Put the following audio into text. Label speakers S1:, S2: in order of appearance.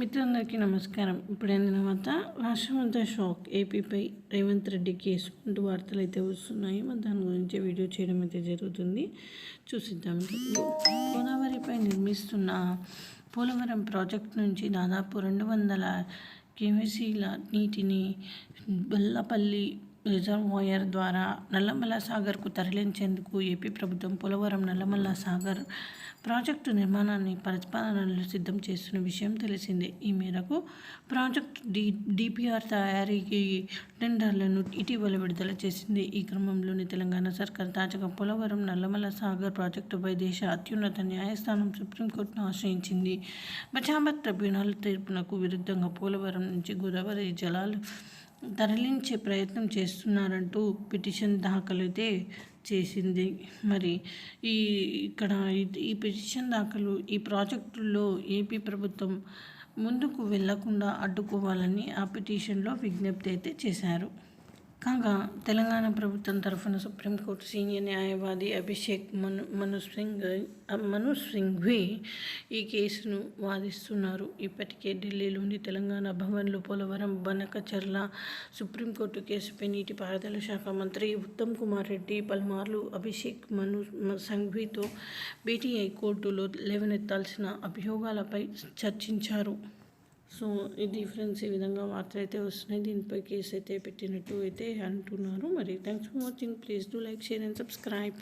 S1: మిత్రులందరికీ నమస్కారం. ఇప్పుడు తర్వాత వార్త రాష్ట్రమంతా షాక్. ఏపీపై రేవంత్ రెడ్డి కేసు అంటూ వార్తలు అయితే వస్తున్నాయి. మరి దాని గురించి వీడియో చేయడం అయితే జరుగుతుంది. చూసిద్దాం. గోదావరిపై నిర్మిస్తున్న పోలవరం ప్రాజెక్ట్ నుంచి దాదాపు రెండు వందల కేవీసీల నీటిని బల్లపల్లి రిజర్వాయర్ ద్వారా నల్లమల్ల సాగర్కు తరలించేందుకు ఏపీ ప్రభుత్వం పోలవరం నల్లమల్ల సాగర్ ప్రాజెక్టు నిర్మాణాన్ని ప్రతిపాదనలు సిద్ధం చేస్తున్న విషయం తెలిసిందే. ఈ మేరకు ప్రాజెక్టు డి డిపిఆర్ తయారీకి టెండర్లను ఇటీవల విడుదల చేసింది. ఈ క్రమంలోని తెలంగాణ సర్కార్ తాజాగా పోలవరం నల్లమల్ల సాగర్ ప్రాజెక్టుపై దేశ అత్యున్నత న్యాయస్థానం సుప్రీంకోర్టును ఆశ్రయించింది. బచాబత్ ట్రిబ్యునల్ తీర్పునకు విరుద్ధంగా పోలవరం నుంచి గోదావరి జలాలు తరలించే ప్రయత్నం చేస్తున్నారంటూ పిటిషన్ దాఖలైతే చేసింది. మరి ఈ ఇక్కడ ఈ పిటిషన్ దాఖలు ఈ ప్రాజెక్టుల్లో ఏపీ ప్రభుత్వం ముందుకు వెళ్ళకుండా అడ్డుకోవాలని ఆ పిటిషన్లో విజ్ఞప్తి అయితే చేశారు. కాగా తెలంగాణ ప్రభుత్వం తరఫున సుప్రీంకోర్టు సీనియర్ న్యాయవాది అభిషేక్ మను మను సింగ్ మను సింఘ్వి ఈ కేసును వాదిస్తున్నారు. ఇప్పటికే ఢిల్లీలోని తెలంగాణ భవన్లో పోలవరం బనకచర్ల సుప్రీంకోర్టు కేసుపై నీటిపారుదల శాఖ మంత్రి ఉత్తమ్ కుమార్ రెడ్డి పలుమార్లు అభిషేక్ మను సంఘ్వితో భేటీ కోర్టులో లేవనెత్తాల్సిన అభియోగాలపై చర్చించారు. సో ఇది ఫ్రెండ్స్ ఈ విధంగా వార్తలు అయితే వస్తున్నాయి దీనిపై కేసు అయితే పెట్టినట్టు అయితే అంటున్నారు మరి thanks for watching please do like share and subscribe